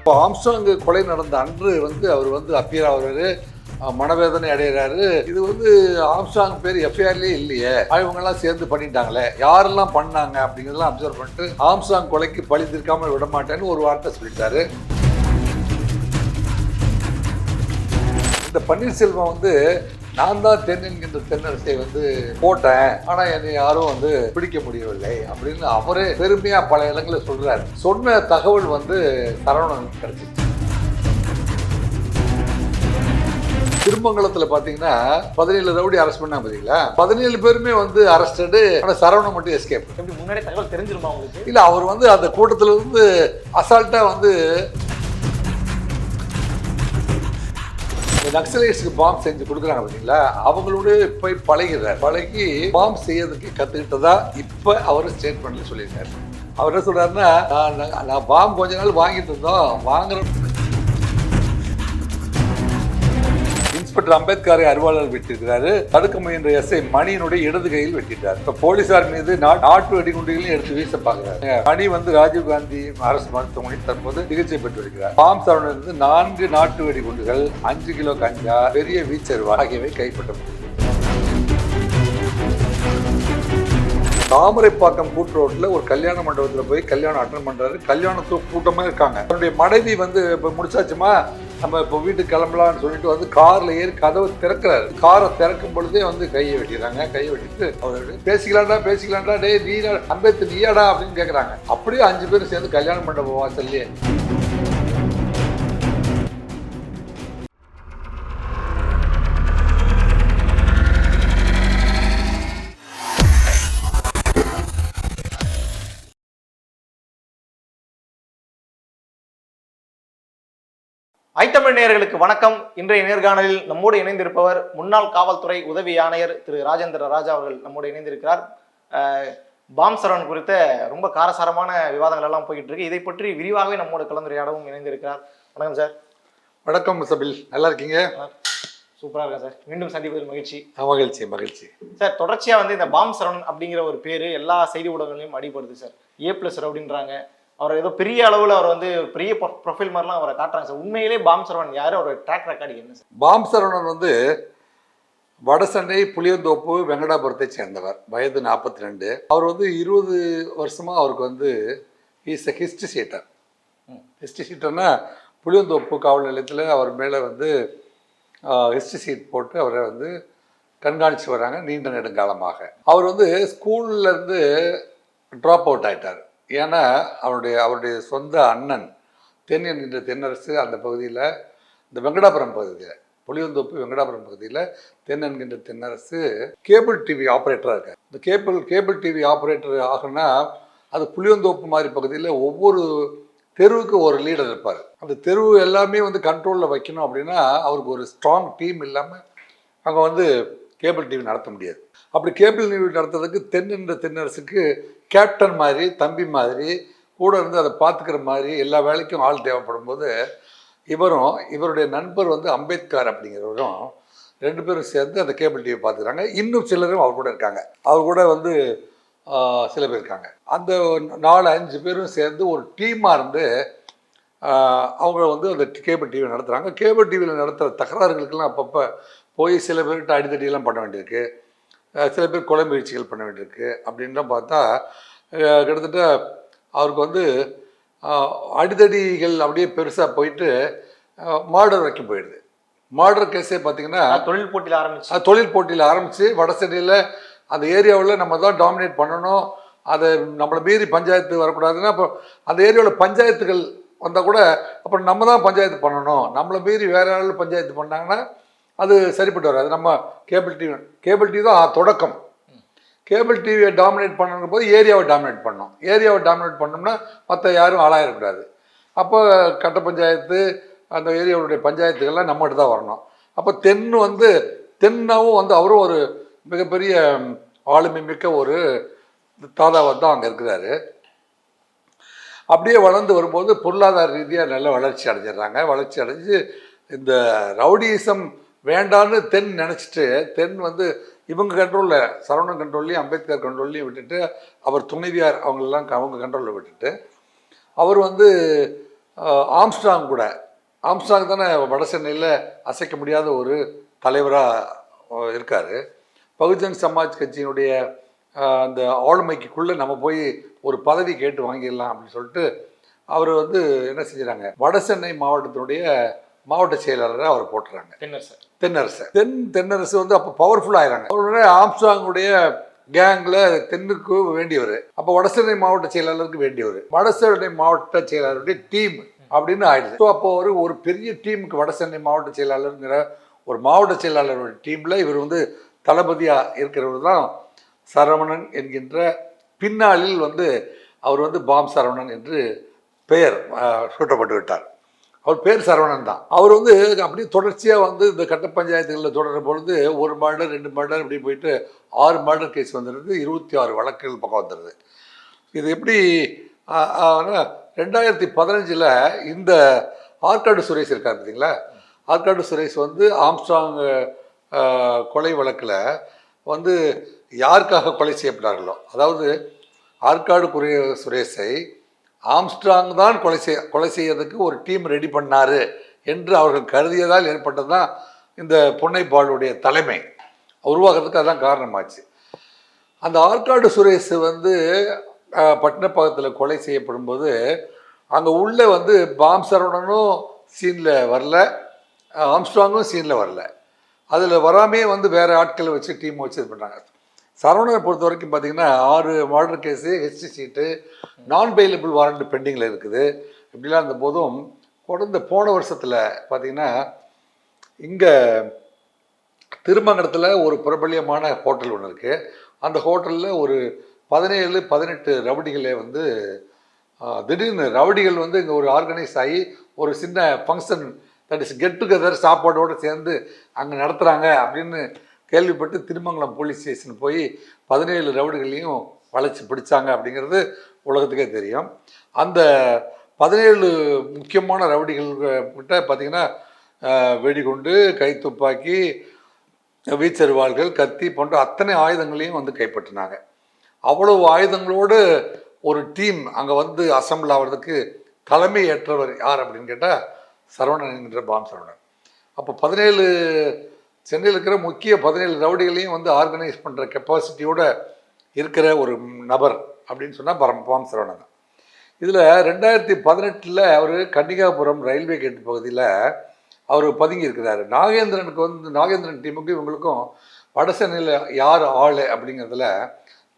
இப்போ ஆம்ஸ்டாங் கொலை நடந்த அன்று வந்து அவர் வந்து அப்பியர் ஆகிறார். மனவேதனை அடைகிறாரு. இது வந்து ஆம்ஸ்டாங் பேர் எஃப்ஐஆர்லேயே இல்லையே. இவங்கெல்லாம் சேர்ந்து பண்ணிட்டாங்களே. யாரெல்லாம் பண்ணாங்க அப்படிங்கிறதெல்லாம் அப்சர்வ் பண்ணிட்டு ஆம்ஸ்டாங் கொலைக்கு பழி தீர்க்காமல் விட மாட்டேன்னு ஒரு வார்த்தை சொல்லிட்டாரு. இந்த பன்னீர்செல்வம் வந்து நான் தான் தென் என்கின்ற தென்னரசை வந்து போட்டேன். ஆனா என்னை யாரும் வந்து பிடிக்க முடியவில்லை அப்படின்னு அவரே பெருமையா பல இடங்களில் சொல்றாரு. சொன்ன தகவல் வந்து சரவணனுக்கு கிடைச்சிச்சு. திருமங்கலத்துல பாத்தீங்கன்னா பதினேழு ரவுடி அரெஸ்ட் பண்ணாங்க பாத்தீங்களா? பதினேழு பேருமே வந்து அரஸ்டடு ஆனா சரவணன் மட்டும் எஸ்கேப் முன்னாடியே தகவல் தெரிஞ்சிருமா உங்களுக்கு? இல்ல அவர் வந்து அந்த கூட்டத்துல இருந்து அசால்ட்டா வந்து நக்சலைட்ஸ்க்கு பாம்ப் செஞ்சு கொடுக்குறாங்க பார்த்தீங்களா அவங்களோட போய் பழகிறார் பழகி பாம்பு செய்யறதுக்கு கற்றுக்கிட்டதா இப்போ அவர் ஸ்டேட்மெண்ட்ல சொல்லியிருக்காரு. அவர் என்ன சொல்றாருன்னா நான் நான் பாம்பு கொஞ்ச நாள் வாங்கிட்டு இருந்தோம். வாங்குற இன்ஸ்பெக்டர் அம்பேத்கரை அறிவாளர் வெட்டியிருக்கிறாரு. தடுக்க முயன்ற எஸ்ஐ மணியினுடைய இடது கையில் வெட்டிட்டார். இப்ப போலீசார் மீது நாட்டு வெடிகுண்டுகளையும் எடுத்து வீச பாக்குறாரு மணி வந்து ராஜீவ்காந்தி அரசு மருத்துவமனையில் தற்போது சிகிச்சை பெற்று வருகிறார் பாம் சரவணன் நான்கு நாட்டு வெடிகுண்டுகள் அஞ்சு கிலோ கஞ்சா பெரிய வீச்சருவா ஆகியவை கைப்பற்றப்பட்டது தாமரைப்பாக்கம் கூட்டு ரோட்ல ஒரு கல்யாண மண்டபத்துல போய் கல்யாணம் அட்டன் பண்றாரு. கல்யாணத்துக்கு கூட்டமா இருக்காங்க. அவருடைய மனைவி வந்து இப்போ முடிச்சாச்சுமா? நம்ம இப்போ வீட்டுக்கு கிளம்பலாம்னு சொல்லிட்டு வந்து காரில் ஏறி கதவை திறக்கிறாரு. காரை திறக்கும் பொழுதே வந்து கையை வெட்டிடுறாங்க. கையை வெட்டிட்டு அவர் பேசிக்கலாம்டா பேசிக்கலாம்டா டே நீ அம்பேத்கர் நீயாடா அப்படின்னு கேட்குறாங்க அப்படியே அஞ்சு பேரும் சேர்ந்து கல்யாண மண்டபம் வாசல்லையே ஐத்தமிழ் நேயர்களுக்கு வணக்கம். இன்றைய நேர்காணலில் நம்மோடு இணைந்திருப்பவர் முன்னாள் காவல்துறை உதவி ஆணையர் திரு ராஜேந்திர ராஜா அவர்கள் நம்மோடு இணைந்திருக்கிறார். பாம் சரவணன் குறித்த ரொம்ப காரசாரமான விவாதங்கள் எல்லாம் போயிட்டு இருக்கு இதை பற்றி விரிவாகவே நம்மோடு கலந்துரையாடவும் இணைந்திருக்கிறார். வணக்கம் சார். வணக்கம் சபில் நல்லா இருக்கீங்க? சூப்பரா இருக்கா சார். மீண்டும் சந்திப்பதில் மகிழ்ச்சி. மகிழ்ச்சி மகிழ்ச்சி. சார் தொடர்ச்சியா வந்து இந்த பாம் சரவணன் அப்படிங்கிற ஒரு பேரு எல்லா செய்தி ஊடகங்களையும் அடிபடுது சார். ஏ பிளஸ் அப்படின்றாங்க அவர் ஏதோ பெரிய அளவுல அவர் வந்து பெரிய ப்ரொஃபைல் மாதிரிலாம் அவரை காட்டுறாங்க சார். உண்மையிலே பாம் சரவணன் யாரு? அவரோட ட்ராக் ரெக்கார்டு என்ன சார்? பாம் சரவணன் வந்து வடசென்னை புளியந்தோப்பு வெங்கடாபுரத்தை சேர்ந்தவர். வயது நாற்பத்தி ரெண்டு அவர் வந்து இருபது வருஷமா அவருக்கு வந்து is a history sheeter history சீட்டர்னா Pulianthope காவல் நிலையத்தில் அவர் மேலே வந்து ஹிஸ்ட்ரி சீட் போட்டு அவரை வந்து கண்காணிச்சு வராங்க நீண்ட நெடுங்காலமாக. அவர் வந்து ஸ்கூல்ல இருந்து ட்ராப் அவுட் ஆயிட்டார். ஏன்னா அவருடைய அவருடைய சொந்த அண்ணன் தென் என்கின்ற தென்னரசு அந்த பகுதியில் இந்த வெங்கடாபுரம் பகுதியில் புளியந்தோப்பு வெங்கடாபுரம் பகுதியில் தென் என்கின்ற தென்னரசு கேபிள் டிவி ஆப்ரேட்டராக இருக்கார். இந்த கேபிள் கேபிள் டிவி ஆப்ரேட்டர் ஆகுனா அது புளியந்தோப்பு மாதிரி பகுதியில் ஒவ்வொரு தெருவுக்கு ஒரு லீடர் இருப்பார். அந்த தெருவு எல்லாமே வந்து கண்ட்ரோலில் வைக்கணும் அப்படின்னா அவருக்கு ஒரு ஸ்ட்ராங் டீம் இல்லாமல் அங்கே வந்து கேபிள் டிவி நடத்த முடியாது. அப்படி கேபிள் டிவி நடத்துறதுக்கு தென் என்ற தென்னரசுக்கு கேப்டன் மாதிரி தம்பி மாதிரி கூட இருந்து அதை பார்த்துக்கிற மாதிரி எல்லா வேலைக்கும் ஆள் தேவைப்படும் போது இவரும் இவருடைய நண்பர் வந்து அம்பேத்கர் அப்படிங்கிறவரும் ரெண்டு பேரும் சேர்ந்து அந்த கேபிள் டிவி பார்த்துக்கிறாங்க. இன்னும் சிலரும் அவர் கூட இருக்காங்க. அவர் கூட வந்து சில பேர் இருக்காங்க. அந்த நாலு அஞ்சு பேரும் சேர்ந்து ஒரு டீமாக இருந்து அவங்க வந்து அந்த கேபிள் டிவி நடத்துகிறாங்க கேபிள் டிவியில் நடத்துகிற தகராறுகளுக்கெல்லாம் அப்பப்போ போய் சில பேர்கிட்ட அடித்தடியெல்லாம் பண்ண வேண்டியிருக்கு. சில பேர் கொலை முயற்சிகள் பண்ண வேண்டியிருக்கு அப்படின்லாம் பார்த்தா கிட்டத்தட்ட அவருக்கு வந்து அடிதடிகள் அப்படியே பெருசாக போயிட்டு மார்டர் வரைக்கும் போயிடுது. மார்டர் கேஸே பார்த்தீங்கன்னா தொழில் போட்டியில ஆரம்பிச்சு. தொழில் போட்டியில் ஆரம்பித்து வடசென்னையில் அந்த ஏரியாவில் நம்ம தான் டாமினேட் பண்ணணும். அதை நம்மளை மீறி பஞ்சாயத்து வரக்கூடாதுன்னா அப்போ அந்த ஏரியாவில் பஞ்சாயத்துகள் வந்தால் கூட அப்புறம் நம்ம தான் பஞ்சாயத்து பண்ணணும். நம்மளை மீறி வேற ஆள் பஞ்சாயத்து பண்ணாங்கன்னா அது சரிப்பட்டு வராது. நம்ம கேபிள் டிவி கேபிள் டிவி தான் தொடக்கம். கேபிள் டிவியை டாமினேட் பண்ணணும் போது ஏரியாவை டாமினேட் பண்ணணும் ஏரியாவை டாமினேட் பண்ணோம்னா மற்ற யாரும் ஆளாயிடக்கூடாது. அப்போ கட்ட பஞ்சாயத்து அந்த ஏரியாவுடைய பஞ்சாயத்துக்கெல்லாம் நம்மகிட்ட தான் வரணும். அப்போ தென் வந்து தென்னாவும் வந்து அவரும் ஒரு மிகப்பெரிய ஆளுமை மிக்க ஒரு தாதாவாக தான் அங்கே இருக்கிறாரு. அப்படியே வளர்ந்து வரும்போது பொருளாதார ரீதியாக நல்ல வளர்ச்சி அடைஞ்சிடுறாங்க. வளர்ச்சி அடைஞ்சு இந்த ரவுடிசம் வேண்டான்னு தென் நினச்சிட்டு தென் வந்து இவங்க கண்ட்ரோலில் சரவணன் கண்ட்ரோல்லையும் அம்பேத்கர் கண்ட்ரோல்லையும் விட்டுட்டு அவர் துணைவியார் அவங்களெல்லாம் அவங்க கண்ட்ரோலில் விட்டுட்டு அவர் வந்து ஆம்ஸ்டாங் கூட ஆம்ஸ்டாங் தானே வட சென்னையில் அசைக்க முடியாத ஒரு தலைவராக இருக்கார். பகுஜன் சமாஜ் கட்சியினுடைய அந்த ஆளுமைக்குள்ளே நம்ம போய் ஒரு பதவி கேட்டு வாங்கிடலாம் அப்படின்னு சொல்லிட்டு அவர் வந்து என்ன செஞ்சுறாங்க வட சென்னை மாவட்டத்தினுடைய மாவட்ட செயலாளராக அவர் போட்டுறாங்க. தென்னர் சார் தென்னரசு. தென் தென்னரசு வந்து அப்போ பவர்ஃபுல் ஆயிறாங்க. அவருடைய ஆம்ஸ்டாங்குடைய கேங்கில் தென்னுக்கு வேண்டியவர். அப்போ வடசென்னை மாவட்ட செயலாளருக்கு வேண்டியவர். வடசென்னை மாவட்ட செயலாளருடைய டீம் அப்படின்னு ஆயிடுது ஸோ அப்போ ஒரு ஒரு பெரிய டீமுக்கு வடசென்னை மாவட்ட செயலாளருங்கிற ஒரு மாவட்ட செயலாளருடைய டீமில் இவர் வந்து தளபதியாக இருக்கிறவர் தான் சரவணன் என்கின்ற பின்னாளில் வந்து அவர் வந்து பாம் சரவணன் என்று பெயர் சூட்டப்பட்டு விட்டார். அவர் பேர் சரவணன் தான். அவர் வந்து அப்படியே தொடர்ச்சியாக வந்து இந்த கட்ட பஞ்சாயத்துகளில் தொடரும் பொழுது ஒரு மர்டர் ரெண்டு மர்டர் இப்படி போயிட்டு ஆறு மர்டர் கேஸ் வந்துடுது இருபத்தி ஆறு வழக்குகள் பக்கம் வந்துடுது இது எப்படி ரெண்டாயிரத்தி பதினஞ்சில் இந்த ஆற்காடு சுரேஷ் இருக்கார் பார்த்தீங்களா? ஆற்காடு சுரேஷ் வந்து ஆம்ஸ்ட்ராங் கொலை வழக்கில் வந்து யாருக்காக கொலை செய்யப்பட்டார்களோ அதாவது ஆற்காடு குரிய சுரேஷை ஆம்ஸ்ட்ராங் தான் கொலை செய்ய கொலை செய்யறதுக்கு ஒரு டீம் ரெடி பண்ணார் என்று அவர்கள் கருதியதால் ஏற்பட்டது தான் இந்த பொன்னைப்பாளுடைய தலைமை. உருவாகிறதுக்கு அதுதான் காரணமாச்சு. அந்த ஆற்காடு சுரேஷ் வந்து பட்டினப்பாக்கத்தில் கொலை செய்யப்படும் போது அங்கே உள்ளே வந்து பாம் சரவணனும் சீனில் வரல ஆம்ஸ்ட்ராங்கும் சீனில் வரல. அதில் வராமே வந்து வேறு ஆட்களை வச்சு டீம் வச்சு இது பண்ணுறாங்க சரவணனை பொறுத்த வரைக்கும் பார்த்தீங்கன்னா ஆறு மர்டர் கேஸு ஹெச்டி சீட்டு நான் பெயிலபிள் வாரண்ட் பெண்டிங்கில் இருக்குது. இப்படிலாம் இருந்த போதும் கொடந்த போன வருஷத்தில் பார்த்தீங்கன்னா இங்கே திருமங்கலத்தில் ஒரு பிரபல்யமான ஹோட்டல் ஒன்று இருக்குது அந்த ஹோட்டலில் ஒரு பதினேழு பதினெட்டு ரவுடிகளே வந்து திடீர்னு ரவுடிகள் வந்து இங்கே ஒரு ஆர்கனைஸ் ஆகி ஒரு சின்ன function that is get together சாப்பாடோடு சேர்ந்து அங்கே நடத்துகிறாங்க அப்படின்னு கேள்விப்பட்டு திருமங்கலம் போலீஸ் ஸ்டேஷன் போய் பதினேழு ரவுடிகளையும் வளைச்சி பிடிச்சாங்க அப்படிங்கிறது உலகத்துக்கே தெரியும். அந்த பதினேழு முக்கியமான ரவுடிகள் கிட்ட பார்த்திங்கன்னா வெடிகுண்டு கைத்துப்பாக்கி வீச்சறிவாள்கள் கத்தி போன்ற அத்தனை ஆயுதங்களையும் வந்து கைப்பற்றினாங்க. அவ்வளவு ஆயுதங்களோடு ஒரு டீம் அங்கே வந்து அசம்பிள் ஆகிறதுக்கு தலைமை ஏற்றவர் யார் அப்படின்னு கேட்டால் சரவணன் என்கின்ற பாம் சரவணன் அப்போ பதினேழு சென்னையில் இருக்கிற முக்கிய பதினேழு ரவுடிகளையும் வந்து ஆர்கனைஸ் பண்ணுற கெப்பாசிட்டியோட இருக்கிற ஒரு நபர் அப்படின்னு சொன்னால் பரம் பாம் சரவணன் தான். இதில் ரெண்டாயிரத்தி பதினெட்டில் அவர் கன்னிகாபுரம் ரயில்வே கேட் பகுதியில் அவர் பதுங்கி இருக்கிறாரு. நாகேந்திரனுக்கு வந்து நாகேந்திரன் டீமுக்கும் இவங்களுக்கும் வடசென்னையில் யார் ஆள் அப்படிங்கிறதுல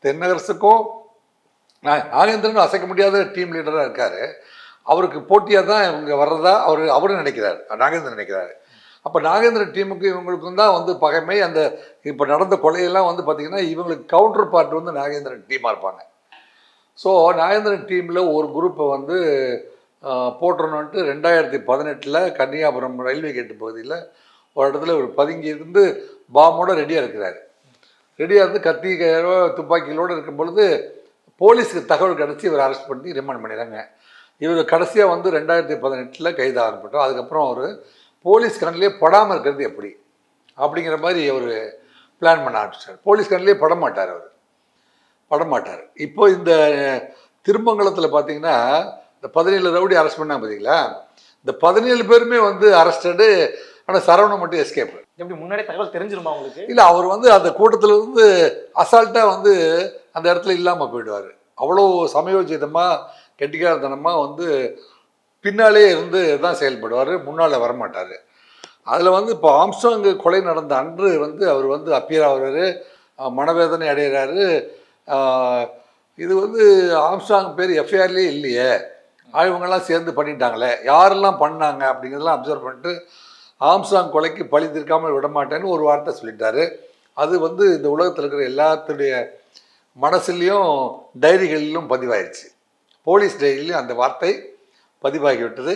தென்னரசுக்கும் நாகேந்திரன் அசைக்க முடியாத டீம் லீடராக இருக்கார். அவருக்கு போட்டியாக தான் இவங்க வர்றதா அவர் அவரும் நினைக்கிறார் நாகேந்திரன் நினைக்கிறாரு. அப்போ நாகேந்திரன் டீமுக்கும் இவங்களுக்கும் தான் வந்து பகைமை. அந்த இப்போ நடந்த கொலையெல்லாம் வந்து பார்த்திங்கன்னா இவங்களுக்கு கவுண்டர் பார்ட் வந்து நாகேந்திரன் டீமாக இருப்பாங்க. ஸோ நாகேந்திரன் டீமில் ஒரு குரூப்பை வந்து போட்டுறணுன்ட்டு ரெண்டாயிரத்தி பதினெட்டில் கன்னியாபுரம் ரயில்வே கேட்டு பகுதியில் ஒரு இடத்துல ஒரு பதுங்கி இருந்து பாம்போட ரெடியாக இருக்கிறாரு. ரெடியாக இருந்து கத்தி துப்பாக்கிகளோடு இருக்கும் பொழுது போலீஸுக்கு தகவல் கிடச்சி இவர் அரெஸ்ட் பண்ணி ரிமாண்ட் பண்ணிடுறாங்க. இவர் கடைசியாக வந்து ரெண்டாயிரத்தி பதினெட்டில் கைதாகப்பட்டோம் அதுக்கப்புறம் அவர் போலீஸ் கண்ணிலே படாமல் இருக்கிறது எப்படி? அப்படிங்கிற மாதிரி அவர் பிளான் பண்ண ஆரம்பிச்சார். போலீஸ் கண்ணிலே பட மாட்டார் அவர். படமாட்டார். இப்போ இந்த திருமங்கலத்தில் பார்த்தீங்கன்னா இந்த பதினேழு ரவுடி அரெஸ்ட் பண்ணாங்க பார்த்தீங்களா இந்த பதினேழு பேருமே வந்து அரெஸ்டடு ஆனால் சரவணன் மட்டும் எஸ்கேப் எப்படி முன்னாடியே தகவல் தெரிஞ்சிருமா உங்களுக்கு? இல்லை அவர் வந்து அந்த கூட்டத்தில் இருந்து அசால்ட்டாக வந்து அந்த இடத்துல இல்லாமல் போயிடுவார். அவ்வளோ சமயோஜிதமாக கெட்டிக்காரத்தனமாக வந்து பின்னாலே இருந்து தான் செயல்படுவார் முன்னால் வரமாட்டார். அதில் வந்து இப்போ ஆம்சாங்கு கொலை நடந்த அன்று வந்து அவர் வந்து அப்பியர் ஆகுறாரு மனவேதனை அடைகிறாரு இது வந்து ஆம்ஸ்டாங் பேர் எஃப்ஐஆர்லேயே இல்லையே. ஆ, இவங்கெல்லாம் சேர்ந்து பண்ணிட்டாங்களே. யாரெல்லாம் பண்ணாங்க அப்படிங்கிறதெல்லாம் அப்சர்வ் பண்ணிட்டு ஆம்ஸ்டாங் கொலைக்கு பழி தீர்க்காமல் விட மாட்டேன்னு ஒரு வார்த்தை சொல்லிட்டாரு. அது வந்து இந்த உலகத்தில் இருக்கிற எல்லாத்துடைய மனசுலேயும் டைரிகளிலும் பதிவாயிருச்சு. போலீஸ் டைரியிலையும் அந்த வார்த்தை பதிவாகிவிட்டது.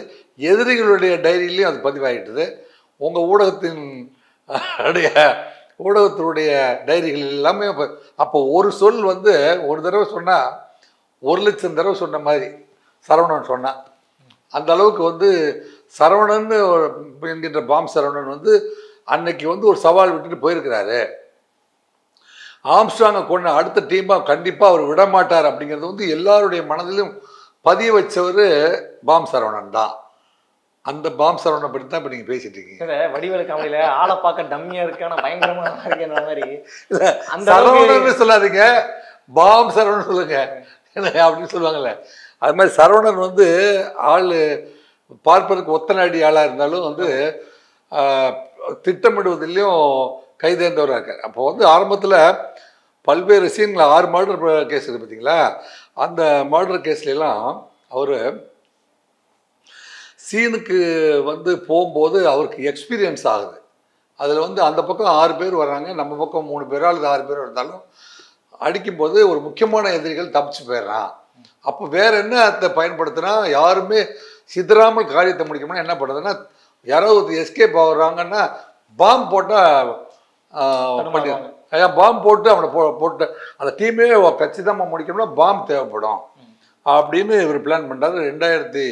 எதிரிகளுடைய டைரியிலையும் அது பதிவாகிட்டது உங்கள் ஊடகத்தின் உடைய ஊடகத்தினுடைய டைரிகள் எல்லாமே அப்போ ஒரு சொல் வந்து ஒரு தடவை சொன்னால் ஒரு லட்சம் தடவை சொன்ன மாதிரி சரவணன் சொன்னான் அந்த அளவுக்கு வந்து சரவணன் என்கின்ற பாம் சரவணன் வந்து அன்னைக்கு வந்து ஒரு சவால் விட்டுட்டு போயிருக்கிறாரு. ஆம்ஸ்டாங்கை கொண்ட அடுத்த டீமாக கண்டிப்பாக அவர் விட மாட்டார் அப்படிங்கிறது வந்து எல்லாருடைய மனதிலும் பதிய வச்சவர் பாம் சரவணன் தான் அந்த பாம் சரவணனை பற்றி தான் இப்போ நீங்கள் பேசிட்டு இருக்கீங்க. வடிவேலு காமெடியில ஆளை பார்க்க டம்மியா இருக்கு ஆனா பயங்கரமா இருக்குன்ற மாதிரி. இல்லை சரவணன் சொல்லாதீங்க. பாம் சரவணன் சொல்லுங்க அப்படின்னு சொல்லுவாங்கல்ல. அது மாதிரி சரவணன் வந்து ஆள் பார்ப்பதற்கு ஒத்தனாடி ஆளாக இருந்தாலும் வந்து திட்டமிடுவதிலையும் கைதேர்ந்தவராக இருக்கார். அப்போ வந்து ஆரம்பத்தில் பல்வேறு சீன்கள் ஆறு மர்டர் கேஸ் இருக்கு பார்த்தீங்களா அந்த மர்டர் கேஸ்லாம் அவர் சீனுக்கு வந்து போகும்போது அவருக்கு எக்ஸ்பீரியன்ஸ் ஆகுது. அதில் வந்து அந்த பக்கம் ஆறு பேர் வர்றாங்க நம்ம பக்கம் மூணு பேரோ அல்லது ஆறு பேர் இருந்தாலும் அடிக்கும்போது ஒரு முக்கியமான எதிரிகள் தப்பிச்சு போயிடுறான். அப்போ வேற என்ன அதை பயன்படுத்தினா யாருமே சிதறாமல் காரியத்தை முடிக்கணும்னா என்ன பண்ணுறதுன்னா யாராவது எஸ்கேப் ஆகுறாங்கன்னா பாம் போட்டால் பண்ணி தடுமாறுவாங்க. பாம் போட்டு அவனை போ போட்டு அந்த டீமே கச்சிதமாக முடிக்கணும்னா பாம் தேவைப்படும். அப்படின்னு இவர் பிளான் பண்ணுறாரு ரெண்டாயிரத்தி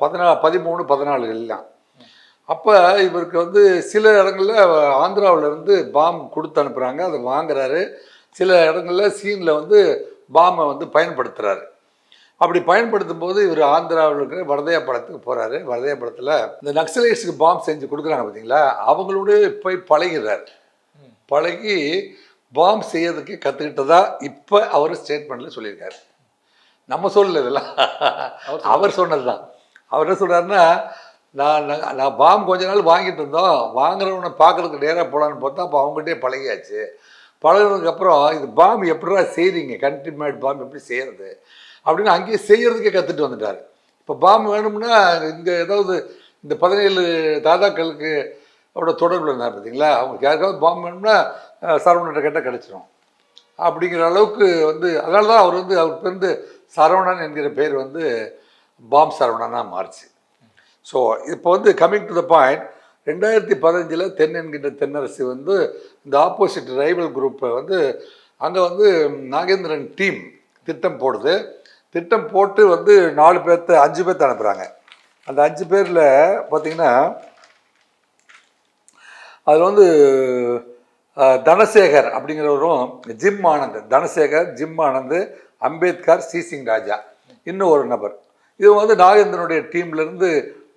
பதினா பதிமூணு பதினாலுகள்லாம் அப்போ இவருக்கு வந்து சில இடங்களில் ஆந்திராவுல இருந்து பாம் கொடுத்து அனுப்புகிறாங்க அதை வாங்குறாரு. சில இடங்களில் சீனில் வந்து பாமை வந்து பயன்படுத்துகிறாரு அப்படி பயன்படுத்தும் போது இவர் ஆந்திராவில் இருக்கிற வரதயாப்படத்துக்கு போகிறாரு வரதயாப்படத்தில் இந்த நக்சலைட்ஸுக்கு பாம் செஞ்சு கொடுக்குறாங்க பார்த்தீங்களா அவங்களோட போய் பழகிறார் பழகி பாம் செய்யறதுக்கு கற்றுக்கிட்டதா இப்போ அவர் ஸ்டேட்மெண்ட்டில் சொல்லியிருக்காரு. நம்ம சொல்லல இதெல்லாம். அவர் சொன்னது தான் அவர் என்ன சொல்றாருன்னா நான் நான் பாம் கொஞ்ச நாள் வாங்கிட்டு இருந்தோம். வாங்குறவனை பார்க்கறதுக்கு நேராக போகலான்னு பார்த்தா அப்போ அவங்ககிட்டயே பழகியாச்சு. பழகினதுக்கப்புறம் இது பாம் எப்படிடா செய்கிறீங்க கண்ட்ரி மேட் பாம் எப்படி செய்கிறது அப்படின்னு அங்கேயே செய்யறதுக்கே கற்றுட்டு வந்துட்டார். இப்போ பாம் வேணும்னா இங்கே ஏதாவது இந்த பதினேழு தாதாக்களுக்கு அவரோட தொடர்பில் இருந்தார் பார்த்தீங்களா அவங்களுக்கு யாருக்காவது பாம் வேணும்னா அஹ், சரவணன்ட்ட கேட்டால் கிடச்சிரும். அப்படிங்கிற அளவுக்கு வந்து அதனால தான் அவர் வந்து அவர் பேருந்து சரவணன் என்கிற பேர் வந்து பாம் சரவணனாக மாறுச்சு. ஸோ இப்போ வந்து கம்மிங் டு த பாயிண்ட் ரெண்டாயிரத்தி பதினஞ்சில் தென் என்கின்ற தென்னரசு வந்து இந்த ஆப்போசிட் ரைவல் குரூப்பை வந்து அங்கே வந்து நாகேந்திரன் டீம் திட்டம் போடுது. திட்டம் போட்டு வந்து நாலு பேர்த்த அஞ்சு பேர்த்த அனுப்புகிறாங்க அந்த அஞ்சு பேரில் பார்த்தீங்கன்னா அதில் வந்து Dhanasekar அப்படிங்கிறவரும் gym Anand Dhanasekar gym Anand Ambedkar C. Singh Raja. இன்னும் ஒரு நபர். இது வந்து நாகேந்திரனுடைய டீம்லேருந்து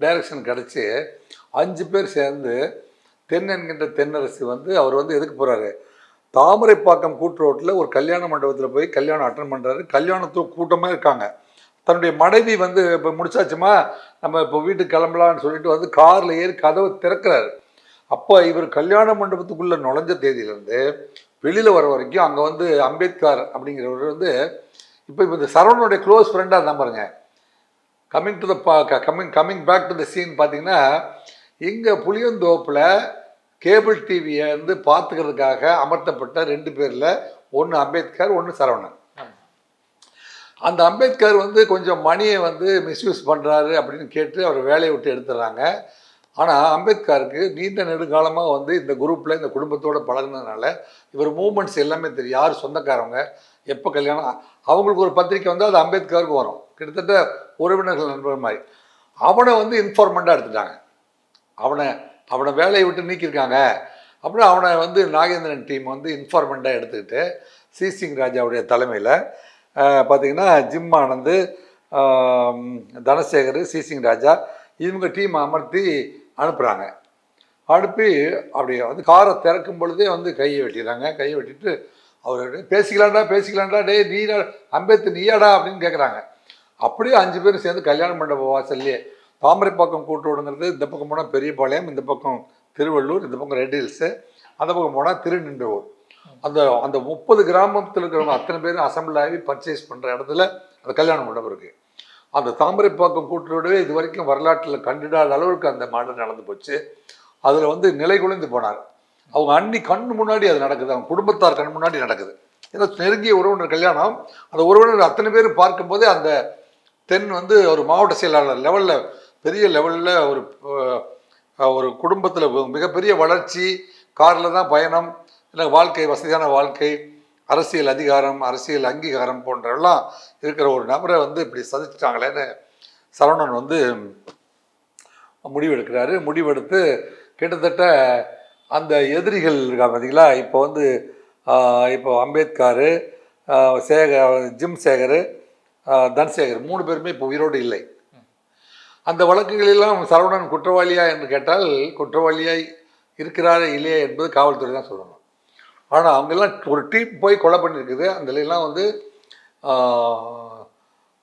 டைரக்ஷன் கிடச்சி அஞ்சு பேர் சேர்ந்து தென் என்கின்ற தென்னரசு வந்து அவர் வந்து எதுக்கு போகிறாரு தாமரைப்பாக்கம் கூட்டு ரோட்டில் ஒரு கல்யாண மண்டபத்தில் போய் கல்யாணம் அட்டன் பண்ணுறாரு கல்யாணத்துக்கு கூட்டமாக இருக்காங்க. தன்னுடைய மனைவி வந்து இப்போ முடிச்சாச்சுமா? நம்ம இப்போ வீட்டுக்கு கிளம்பலான்னு சொல்லிட்டு வந்து காரில் ஏறி கதவை திறக்கிறாரு. அப்போ இவர் கல்யாண மண்டபத்துக்குள்ளே நுழைஞ்ச தேதியிலேருந்து வெளியில் வர வரைக்கும் அங்கே வந்து அம்பேத்கர் அப்படிங்கிறவர் வந்து இப்போ இப்போ இந்த சரவணனுடைய க்ளோஸ் ஃப்ரெண்டாக இருந்தால் பாருங்க. Coming to the coming coming back to the scene பார்த்தீங்கன்னா இங்கே புளியந்தோப்பில் கேபிள் டிவியை வந்து பார்த்துக்கிறதுக்காக அமர்த்தப்பட்ட ரெண்டு பேரில் ஒன்று அம்பேத்கர் ஒன்று சரவணன். அந்த அம்பேத்கர் வந்து கொஞ்சம் மணியை வந்து மிஸ்யூஸ் பண்ணுறாரு அப்படின்னு கேட்டு அவர் வேலையை விட்டு எடுத்துடுறாங்க ஆனால் அம்பேத்கருக்கு நீண்ட நெடுங்காலமாக வந்து இந்த குரூப்பில் இந்த குடும்பத்தோடு பழகுனதுனால இவர் மூமெண்ட்ஸ் எல்லாமே தெரியும். யார் சொந்தக்காரவங்க எப்போ கல்யாணம் அவங்களுக்கு ஒரு பத்திரிக்கை வந்து அது அம்பேத்கருக்கு வரும். கிட்டத்தட்ட உறவினர்கள் நண்பர் மாதிரி. அவனை வந்து இன்ஃபார்மெண்ட்டாக எடுத்துட்டாங்க. அவனை அவனை வேலையை விட்டு நீக்கியிருக்காங்க. அப்புறம் அவனை வந்து நாகேந்திரன் டீம் வந்து இன்ஃபார்மெண்ட்டாக எடுத்துக்கிட்டு சி. சிங் ராஜாவுடைய தலைமையில் பார்த்தீங்கன்னா ஜிம் ஆனந்து தனசேகர் சி. சிங் ராஜா இவங்க டீம் அமர்த்தி அனுப்புகிறாங்க அனுப்பி அப்படி வந்து காரை திறக்கும் பொழுதே வந்து கையை வெட்டிடுறாங்க. கையை வெட்டிட்டு அவர் பேசிக்கலாம்டா பேசிக்கலாம்டா டே நீ அம்பேத்கர் நீயாடா? அப்படின்னு கேட்குறாங்க அப்படியே அஞ்சு பேரும் சேர்ந்து கல்யாண மண்டப வாசல்லையே தாமரைப்பாக்கம் கூட்டோடுங்கிறது இந்த பக்கம் போனால் பெரியபாளையம் இந்த பக்கம் திருவள்ளூர் இந்த பக்கம் ரெட் ஹில்ஸு அந்த பக்கம் போனால் திருநின்றவூர். அந்த அந்த முப்பது கிராமத்தில் இருக்கிறவங்க அத்தனை பேரும் அசம்பிள் ஆகி பர்ச்சேஸ் பண்ணுற இடத்துல அந்த கல்யாண மண்டபம் இருக்குது அந்த தாமரைப்பாக்கம் கூட்டரோடவே இது வரைக்கும் வரலாற்றில் கண்டிடாத அளவுக்கு அந்த மாடல் நடந்து போச்சு. அதில் வந்து நிலை குலைந்து போனார். அவங்க அண்ணி கண் முன்னாடி அது நடக்குது. அவங்க குடும்பத்தார் கண் முன்னாடி நடக்குது. ஏன்னா நெருங்கிய உறவினர் கல்யாணம். அந்த உறவினர் அத்தனை பேரும் பார்க்கும்போதே அந்த தென் வந்து ஒரு மாவட்ட செயலாளர் லெவலில் பெரிய லெவலில் ஒரு ஒரு குடும்பத்தில் மிகப்பெரிய வளர்ச்சி காரில் தான் பயணம் இல்லை வாழ்க்கை வசதியான வாழ்க்கை அரசியல் அதிகாரம் அரசியல் அங்கீகாரம் போன்றெல்லாம் இருக்கிற ஒரு நபரை வந்து இப்படி சதிச்சிட்டாங்களேன்னு சரவணன் வந்து முடிவெடுக்கிறாரு. முடிவெடுத்து கிட்டத்தட்ட அந்த எதிரிகள் இருக்கா பார்த்தீங்களா இப்போ வந்து இப்போ அம்பேத்கர் சேகர் ஜிம் சேகர் தன்சேகர் மூணு பேருமே இப்போ உயிரோடு இல்லை. அந்த வழக்குகளெல்லாம் சரவணன் குற்றவாளியா என்று கேட்டால் குற்றவாளியாய் இருக்கிறாரே இல்லையா என்பது காவல்துறை தான் சொல்லணும். ஆனால் அவங்கெல்லாம் ஒரு டீம் போய் கொலை பண்ணியிருக்குது. அந்தலாம் வந்து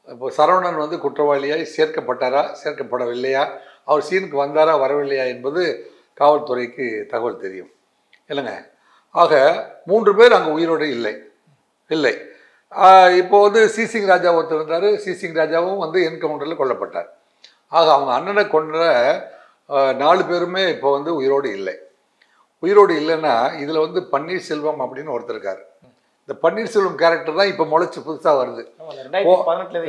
இப்போ சரவணன் வந்து குற்றவாளியாய் சேர்க்கப்பட்டாரா சேர்க்கப்படவில்லையா? அவர் சீனுக்கு வந்தாரா வரவில்லையா என்பது காவல்துறைக்கு தகவல் தெரியும். இல்லைங்க? ஆக மூன்று பேர் அங்கே உயிரோடு இல்லை. இல்லை. இப்போ வந்து சிசிங் ராஜா ஒருத்தர் இருந்தார் சிசிங் ராஜாவும் வந்து என்கவுண்டரில் கொல்லப்பட்டார். ஆக அவங்க அண்ணனை கொன்ற நாலு பேருமே இப்போ வந்து உயிரோடு இல்லை. உயிரோடு இல்லைன்னா இதில் வந்து பன்னீர்செல்வம் அப்படின்னு ஒருத்தர் இருக்கார். இந்த பன்னீர்செல்வம் கேரக்டர் தான் இப்போ முளைச்சி புதுசாக வருது.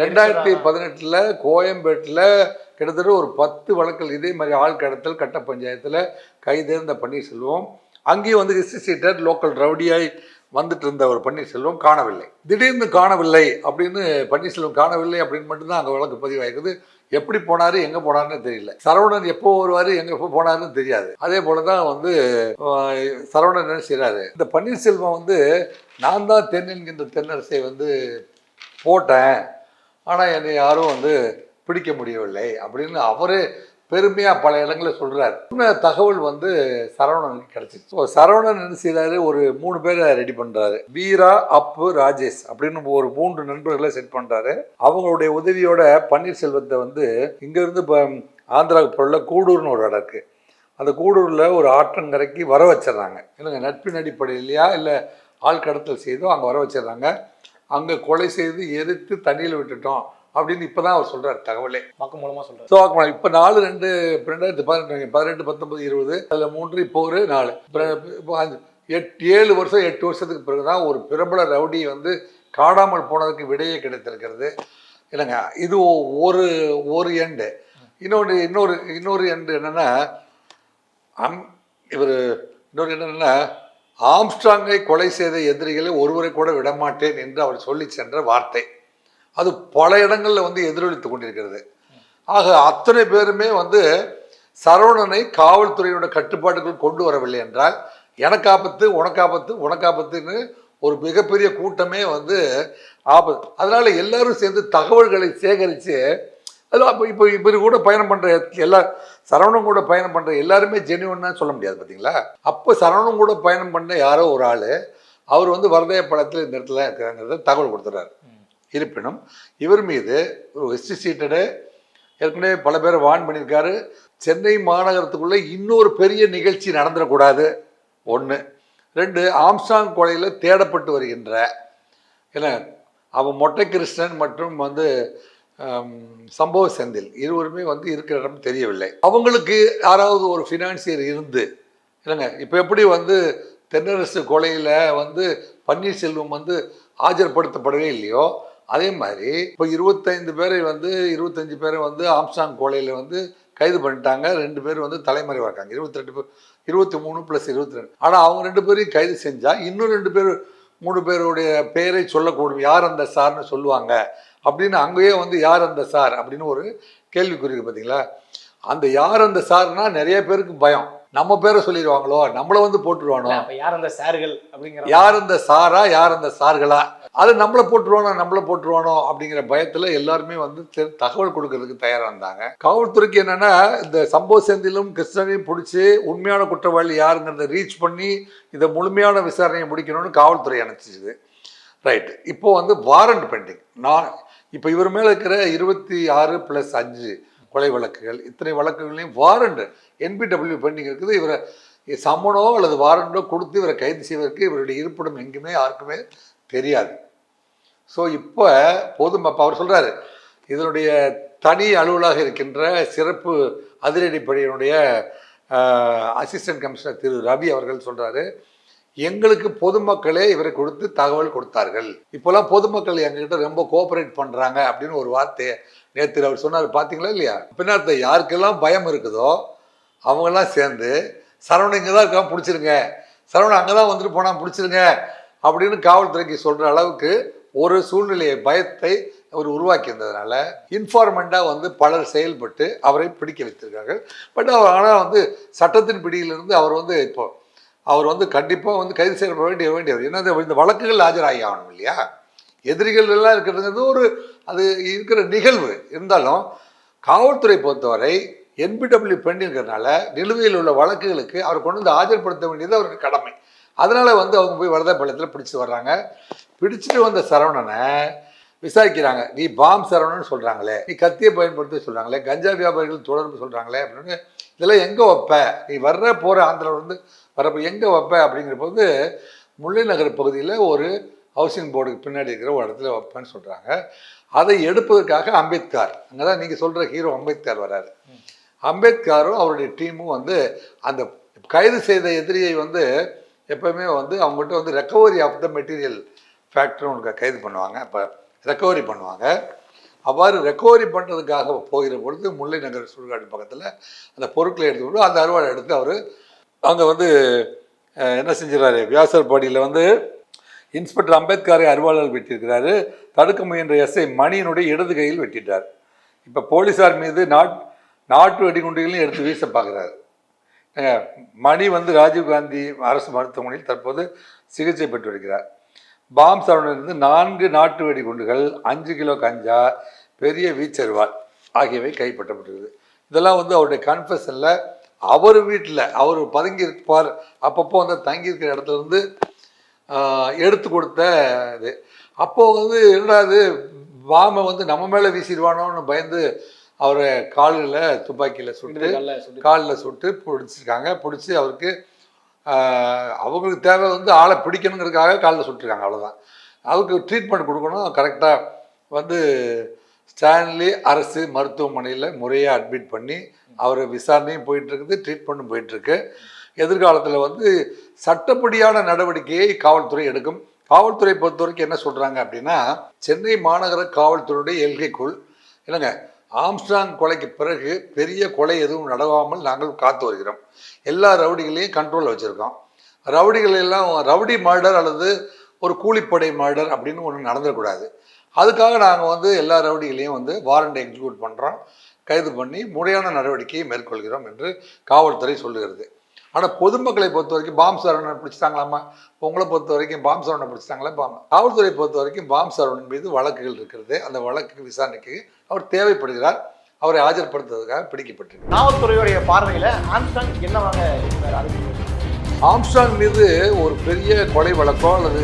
ரெண்டாயிரத்தி பதினெட்டில் கோயம்பேட்டில் கிட்டத்தட்ட ஒரு பத்து வழக்கில் இதே மாதிரி ஆள் கடத்தல் கட்ட பஞ்சாயத்தில் கைதேர்ந்த பன்னீர்செல்வம். அங்கேயும் வந்து ஹிஸ்ட்ரி சீட்டர் லோக்கல் ரவுடியாய் வந்துட்டு இருந்த ஒரு பன்னீர்செல்வம் காணவில்லை. திடீர்னு காணவில்லை அப்படின்னு பன்னீர்செல்வம் காணவில்லை அப்படின்னு மட்டும்தான் அங்கே வழக்கு பதிவாயிருக்குது. எப்படி போனாரு எங்கே போனாருன்னு தெரியல. சரவணன் எப்போ வருவார் எங்கே எப்போ போனாருன்னு தெரியாது. அதே போல தான் வந்து சரவணன் என்ன செய்கிறாரு இந்த பன்னீர்செல்வம் வந்து நான் தான் தென் என்கின்ற தென்னரசை வந்து போட்டேன். ஆனால் என்னை யாரும் வந்து பிடிக்க முடியவில்லை அப்படின்னு அவரே பெருமையாக பல இடங்களில் சொல்கிறார் இன்னும் தகவல் வந்து சரவணனுக்கு கிடச்சிச்சு. ஸோ சரவணன் என்ன செய்கிறாரு ஒரு மூணு பேரை ரெடி பண்ணுறாரு வீரா அப்பு ராஜேஷ் அப்படின்னு ஒரு மூன்று நண்பர்களை செட் பண்ணுறாரு அவங்களுடைய உதவியோட பன்னீர்செல்வத்தை வந்து இங்கேருந்து இப்போ ஆந்திராவுக்கு போல கூடூர்னு ஒரு இடம் இருக்குது அந்த கூடூரில் ஒரு ஆற்றங்கரைக்கு வர வச்சிடறாங்க. இல்லைங்க நட்பின் அடிப்படையிலையா? இல்லை ஆள் கடத்தல் செய்தோ அங்கே வர வச்சிடுறாங்க. அங்கே கொலை செய்து எரித்து தண்ணியில் விட்டுட்டோம். அப்படின்னு இப்போ தான் அவர் சொல்கிறார் தகவலே. வாக்கு மூலமா சொல்றாரு. ஸோ இப்போ நாலு ரெண்டு ரெண்டாயிரத்தி பதினெட்டு பதினெட்டு பத்தொன்பது இருபது அதில் மூன்று இப்போ ஒரு நாலு. எட்டு ஏழு வருஷம் எட்டு வருஷத்துக்கு பிறகு தான் ஒரு பிரபல ரவுடி வந்து காணாமல் போனதுக்கு விடையே கிடைத்திருக்கிறது. இல்லைங்க இது ஒரு ஒரு எண்டு இன்னொன்று இன்னொரு இன்னொரு எண்டு என்னென்னா அம் இவர் இன்னொரு என்னென்னா ஆம்ஸ்ட்ராங்கை கொலை செய்த எதிரிகளை ஒருவரை கூட விடமாட்டேன் என்று அவர் சொல்லி சென்ற வார்த்தை. அது பல இடங்களில் வந்து எதிரொலித்து கொண்டிருக்கிறது. ஆக அத்தனை பேருமே வந்து சரவணனை காவல்துறையோட கட்டுப்பாட்டுக்குள் கொண்டு வரவில்லை என்றால் எனக்கு ஆபத்து உனக்கு ஆபத்து உனக்கு ஆபத்துன்னு ஒரு மிகப்பெரிய கூட்டமே வந்து ஆபத்து. அதனால எல்லாரும் சேர்ந்து தகவல்களை சேகரித்து அதில் அப்போ இப்போ இவர் கூட பயணம் பண்ணுற எல்லா சரவணன் கூட பயணம் பண்ணுற எல்லாருமே ஜெனுவன்னா சொல்ல முடியாது பார்த்தீங்களா அப்போ சரவணம் கூட பயணம் பண்ண யாரோ ஒரு ஆள் அவர் வந்து வரதய படத்தில் இந்த இடத்துல இருக்கிறாங்கிறத தகவல் கொடுத்துறாரு. இருப்பினும் இவர் மீது ஒரு ஹிஸ்ட்ரி சீட்டடு ஏற்கனவே பல பேரை வான் பண்ணியிருக்காரு. சென்னை மாநகரத்துக்குள்ளே இன்னொரு பெரிய நிகழ்ச்சி நடந்துடக்கூடாது. ஒன்று ரெண்டு ஆம்சாங் கொலையில் தேடப்பட்டு வருகின்ற ஏன்னா அவன் மொட்டை கிருஷ்ணன் மற்றும் வந்து சம்பவ செந்தில் இருவருமே வந்து இருக்கிற இடம் தெரியவில்லை. அவங்களுக்கு யாராவது ஒரு ஃபினான்சியர் இருந்து இல்லைங்க இப்போ எப்படி வந்து தென்னரசு கொலையில் வந்து பன்னீர்செல்வம் வந்து ஆஜர்படுத்தப்படவே இல்லையோ அதே மாதிரி இப்போ இருபத்தைந்து பேரை வந்து இருபத்தஞ்சு பேரை வந்து ஆம்ஸ்டாங் கொலையில் வந்து கைது பண்ணிட்டாங்க. ரெண்டு பேர் வந்து தலைமறைவாக இருக்காங்க. இருபத்தி ரெண்டு பேர் இருபத்தி மூணு ப்ளஸ் இருபத்தி ரெண்டு ஆனால் அவங்க ரெண்டு பேரையும் கைது செஞ்சால் இன்னும் ரெண்டு பேர் மூணு பேருடைய பெயரை சொல்லக்கூடும். யார் அந்த சார்னு சொல்லுவாங்க. அப்படின்னு அங்கேயே வந்து யார் அந்த சார் அப்படின்னு ஒரு கேள்விக்குறி பார்த்தீங்களா அந்த யார் அந்த சார்னா நிறைய பேருக்கு பயம். நம்ம பேரை சொல்லிடுவாங்களோ? நம்மளை வந்து போட்டுருவானோ? யார் அந்த சார்கள் அப்படிங்கிற யார் அந்த சாரா? யார் அந்த சார்களா? அது நம்மளை போட்டுருவானோ நம்மளை போட்டுருவானோ அப்படிங்கிற பயத்தில் எல்லாருமே வந்து தகவல் கொடுக்கறதுக்கு தயாராக இருந்தாங்க. காவல்துறைக்கு என்னென்னா இந்த சம்பவ செந்திலும் கிருஷ்ணனையும் பிடிச்சி உண்மையான குற்றவாளி யாருங்கிறத ரீச் பண்ணி இதை முழுமையான விசாரணையை முடிக்கணும்னு காவல்துறை அனுப்பிச்சிது ரைட்டு இப்போ வந்து வாரண்ட் பெண்டிங் நான் இப்போ இவர் மேலே இருக்கிற இருபத்தி ஆறு ப்ளஸ் அஞ்சு கொலை வழக்குகள் இத்தனை வழக்குகளையும் வாரண்ட் என்பிடபிள்யூ பெண்டிங் இருக்குது. இவரை சம்மனோ அல்லது வாரண்டோ கொடுத்து இவரை கைது செய்வதற்கு இவருடைய இருப்பிடம் எங்குமே யாருக்குமே தெரியாது. ஸோ இப்போ போதும் அப்போ அவர் சொல்கிறாரு இதனுடைய தனி அலுவலாக இருக்கின்ற சிறப்பு அதிரடிப்படையினுடைய அசிஸ்டன்ட் கமிஷனர் திரு ரவி அவர்கள் சொல்கிறாரு எங்களுக்கு பொதுமக்களே இவரை கொடுத்து தகவல் கொடுத்தார்கள். இப்போல்லாம் பொதுமக்கள் எங்ககிட்ட ரொம்ப கோஆபரேட் பண்ணுறாங்க அப்படின்னு ஒரு வார்த்தையை நேற்று அவர் சொன்னார். பார்த்தீங்களா இல்லையா? பின்னாத்த யாருக்கெல்லாம் பயம் இருக்குதோ அவங்கெல்லாம் சேர்ந்து சரவணன் இங்கே தான் இருக்கான் பிடிச்சிருங்க. சரவணன் அங்கே தான் வந்துட்டு போனால் பிடிச்சிருங்க அப்படின்னு காவல்துறைக்கு சொல்கிற அளவுக்கு ஒரு சூழ்நிலையை பயத்தை அவர் உருவாக்கி இருந்ததுனால இன்ஃபார்மெண்ட்டாக வந்து பலர் செயல்பட்டு அவரை பிடிக்க வைத்திருக்கார்கள் பட் அவர் ஆனால் வந்து சட்டத்தின் பிடியிலிருந்து அவர் வந்து இப்போ அவர் வந்து கண்டிப்பாக வந்து கைது செய்யப்பட வேண்டிய வேண்டியவர். ஏன்னா இந்த- வழக்குகள் ஆஜராகி ஆகணும் இல்லையா? எதிரிகள் எல்லாம் இருக்கிறதுங்கிறது ஒரு அது இருக்கிற நிகழ்வு. இருந்தாலும் காவல்துறை பொறுத்தவரை என்பிடபிள்யூ பெண்ணுங்கிறதுனால நிலுவையில் உள்ள வழக்குகளுக்கு அவர் கொண்டு வந்து ஆஜர்படுத்த வேண்டியது அவருக்கு கடமை. அதனால் வந்து அவங்க போய் வரதப்பாளையத்தில் பிடிச்சி வர்றாங்க. பிடிச்சிட்டு வந்த சரவணனை விசாரிக்கிறாங்க. நீ பாம் சரவணன் சொல்றாங்களே நீ கத்தியை பயன்படுத்த சொல்றாங்களே கஞ்சா வியாபாரிகள் தொடர்பு சொல்றாங்களே அப்படின்னு இதெல்லாம் எங்க வைப்ப? நீ வர்ற போற ஆந்திராவிலேருந்து இருந்து வரப்ப எங்க வைப்ப? அப்படிங்கிற போது முல்லை நகர் பகுதியில் ஒரு ஹவுசிங் போர்டுக்கு பின்னாடி இருக்கிற ஒரு இடத்துல வைப்பேன்னு சொல்கிறாங்க அதை எடுப்பதற்காக அம்பேத்கர் அங்கே தான் நீங்கள் சொல்கிற ஹீரோ அம்பேத்கர் வராரு அம்பேத்கரும் அவருடைய டீமும் வந்து அந்த கைது செய்த எதிரியை வந்து எப்பவுமே வந்து அவங்ககிட்ட வந்து ரெக்கவரி ஆஃப் த மெட்டீரியல் ஃபேக்டரும் உங்களுக்கு கைது பண்ணுவாங்க. இப்போ ரெக்கவரி பண்ணுவாங்க. அவ்வாறு ரெக்கவரி பண்ணுறதுக்காக போகிற பொழுது முல்லை நகர் சுடுகாடு பக்கத்தில் அந்த பொருட்களை எடுத்துக்கிட்டு அந்த அறுவாடை எடுத்து அவர் அங்கே வந்து என்ன செஞ்சிடறாரு? வியாசர்பாடியில் வந்து இன்ஸ்பெக்டர் அம்பேத்கரை அருவாளால் வெட்டியிருக்கிறாரு. தடுக்க முயன்ற எஸ்ஐ மணியினுடைய இடது கையில் வெட்டிட்டார். இப்போ போலீஸார் மீது நாட் நாட்டு வெடிகுண்டுகளையும் எடுத்து வீச பார்க்குறாரு மணி வந்து ராஜீவ்காந்தி அரசு மருத்துவமனையில் தற்போது சிகிச்சை பெற்று வருகிறார். பாம் சரவணிலிருந்து நான்கு நாட்டு வெடிகுண்டுகள் அஞ்சு கிலோ கஞ்சா பெரிய வீச்சருவாள் ஆகியவை கைப்பற்றப்பட்டிருக்குது. இதெல்லாம் வந்து அவருடைய கன்ஃபெஷனில் அவர் வீட்டில் அவர் பதுங்கி இருப்பார் அப்பப்போ வந்து தங்கியிருக்கிற இடத்துல இருந்து ஆஹ், எடுத்து கொடுத்த இது. அப்போது வந்து என்னடா இது பாமை வந்து நம்ம மேலே வீசிடுவானோன்னு பயந்து அவரை காலில் துப்பாக்கியில் சுட்டு. காலில் சுட்டு பிடிச்சிருக்காங்க. பிடிச்சி அவருக்கு அவங்களுக்கு தேவை வந்து ஆளை பிடிக்கணுங்கிறதுக்காக காலில் சுட்டுருக்காங்க அவ்வளோதான் அவருக்கு ட்ரீட்மெண்ட் கொடுக்கணும். கரெக்டாக வந்து ஸ்டான்லி அரசு மருத்துவமனையில் முறையாக அட்மிட் பண்ணி அவர் விசாரணையும் போயிட்டுருக்குது ட்ரீட்மெண்ட்டும் போயிட்டுருக்கு. எதிர்காலத்தில் வந்து சட்டப்படியான நடவடிக்கையை காவல்துறை எடுக்கும். காவல்துறை பொறுத்த வரைக்கும் என்ன சொல்கிறாங்க அப்படின்னா சென்னை மாநகர காவல்துறையுடைய எல்கைக்குள் இல்லைங்க ஆம்ஸ்ட்ராங் கொலைக்கு பிறகு பெரிய கொலை எதுவும் நடவாமல் நாங்கள் காத்து வருகிறோம். எல்லா ரவுடிகளையும் கண்ட்ரோலில் வச்சுருக்கோம். ரவுடிகள் எல்லாம் ரவுடி மர்டர் அல்லது ஒரு கூலிப்படை மர்டர் அப்படின்னு ஒன்று நடந்துடக்கூடாது. அதுக்காக நாங்கள் வந்து எல்லா ரவுடிகளையும் வந்து வாரண்டை எக்ஸிக்யூட் பண்ணுறோம் கைது பண்ணி முறையான நடவடிக்கையை மேற்கொள்கிறோம் என்று காவல்துறை சொல்லுகிறது. ஆனால் பொதுமக்களை பொறுத்த வரைக்கும் பாம் சரவணனை பிடிச்சிட்டாங்களாமா? உங்களை பொறுத்த வரைக்கும் பாம் சரவணனை பிடிச்சிட்டாங்களா? பாம் காவல்துறை பொறுத்த வரைக்கும் பாம் சரவணன் மீது வழக்குகள் இருக்கிறது. அந்த வழக்கு விசாரணைக்கு அவர் தேவைப்படுகிறார். அவரை ஆஜர்படுத்துவதற்காக பிடிக்கப்பட்டிருக்கு. காவல்துறையுடைய பார்வையில ஆம்ஸ்டாங் என்னவாக ஆம்ஸ்டாங் மீது ஒரு பெரிய கொலை வழக்கோ அல்லது